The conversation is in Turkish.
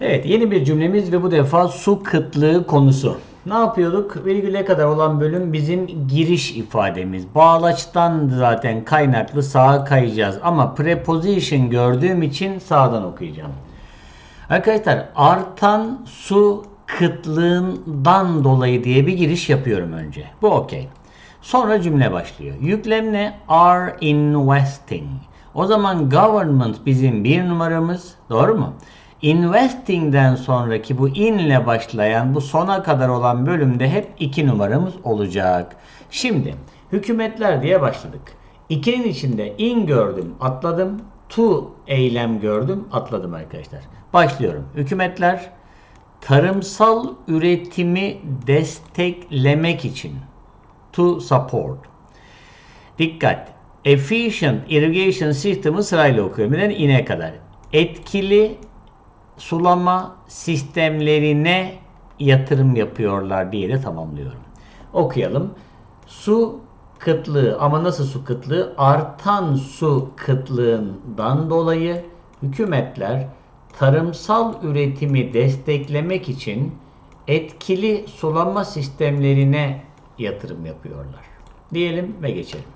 Evet yeni bir cümlemiz ve bu defa su kıtlığı konusu. Ne yapıyorduk? Virgüle kadar olan bölüm bizim giriş ifademiz. Bağlaçtan zaten kaynaklı sağa kayacağız. Ama preposition gördüğüm için sağdan okuyacağım. Arkadaşlar artan su kıtlığından dolayı diye bir giriş yapıyorum önce. Bu okey. Sonra cümle başlıyor. Yüklem ne? Are investing. O zaman government bizim bir numaramız. Doğru mu? Investing'den sonraki bu in ile başlayan bu sona kadar olan bölümde hep iki numaramız olacak. Şimdi hükümetler diye başladık. İkinin içinde in gördüm, atladım. To eylem gördüm, atladım arkadaşlar. Başlıyorum. Hükümetler tarımsal üretimi desteklemek için to support. Dikkat. Efficient irrigation system'ı sırayla okuyorum. Neden? İne kadar. Etkili sulama sistemlerine yatırım yapıyorlar diye de tamamlıyorum. Okuyalım. Su kıtlığı ama nasıl su kıtlığı? Artan su kıtlığından dolayı hükümetler tarımsal üretimi desteklemek için etkili sulama sistemlerine yatırım yapıyorlar. Diyelim ve geçelim.